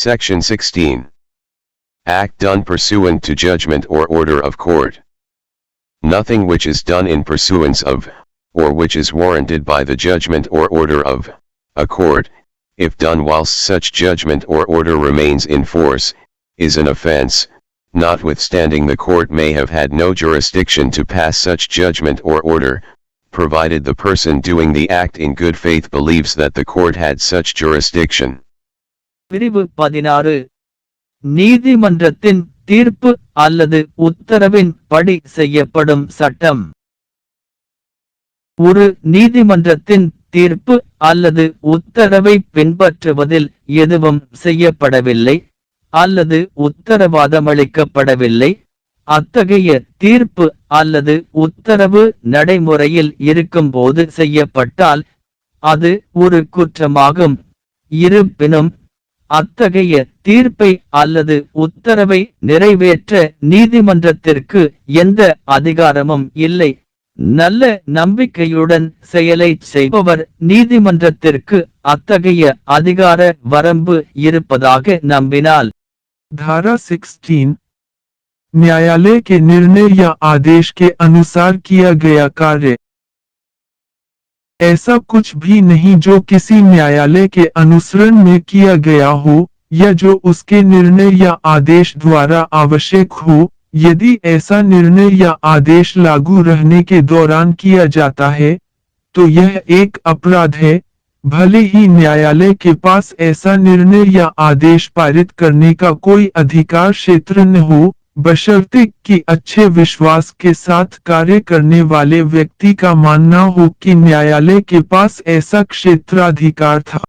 Section 16. Act done pursuant to judgment or order of court. Nothing which is done in pursuance of, or which is warranted by the judgment or order of, a court, if done whilst such judgment or order remains in force, is an offense, notwithstanding the court may have had no jurisdiction to pass such judgment or order, provided the person doing the act in good faith believes that the court had such jurisdiction. பிரிவு பதினாறு. நீதிமன்றத்தின் தீர்ப்பு அல்லது உத்தரவின் படி செய்யப்படும் சட்டம். ஒரு நீதிமன்றத்தின் தீர்ப்பு அல்லது உத்தரவை பின்பற்றுவதில் எதுவும் செய்யப்படவில்லை அல்லது உத்தரவாதமளிக்கப்படவில்லை. அத்தகைய தீர்ப்பு அல்லது உத்தரவு நடைமுறையில் இருக்கும்போது செய்யப்பட்டால் அது ஒரு குற்றமாகும். இருப்பினும் அத்தகைய தீர்ப்பை அல்லது உத்தரவை நிறைவேற்ற நீதிமன்றத்திற்கு எந்த அதிகாரமும் இல்லை நல்ல நம்பிக்கையுடன் செயலை செய்பவர் நீதிமன்றத்திற்கு அத்தகைய அதிகார வரம்பு இருப்பதாக நம்பினால் धारा 16 न्यायालय के निर्णय या आदेश के अनुसार किया गया कार्य ऐसा कुछ भी नहीं जो किसी न्यायालय के अनुसरण में किया गया हो, या जो उसके निर्णय या आदेश द्वारा आवश्यक हो, यदि ऐसा निर्णय या आदेश लागू रहने के दौरान किया जाता है तो यह एक अपराध है। भले ही न्यायालय के पास ऐसा निर्णय या आदेश पारित करने का कोई अधिकार क्षेत्र न हो बशर्ते कि अच्छे विश्वास के साथ कार्य करने वाले व्यक्ति का मानना हो कि न्यायालय के पास ऐसा क्षेत्राधिकार था।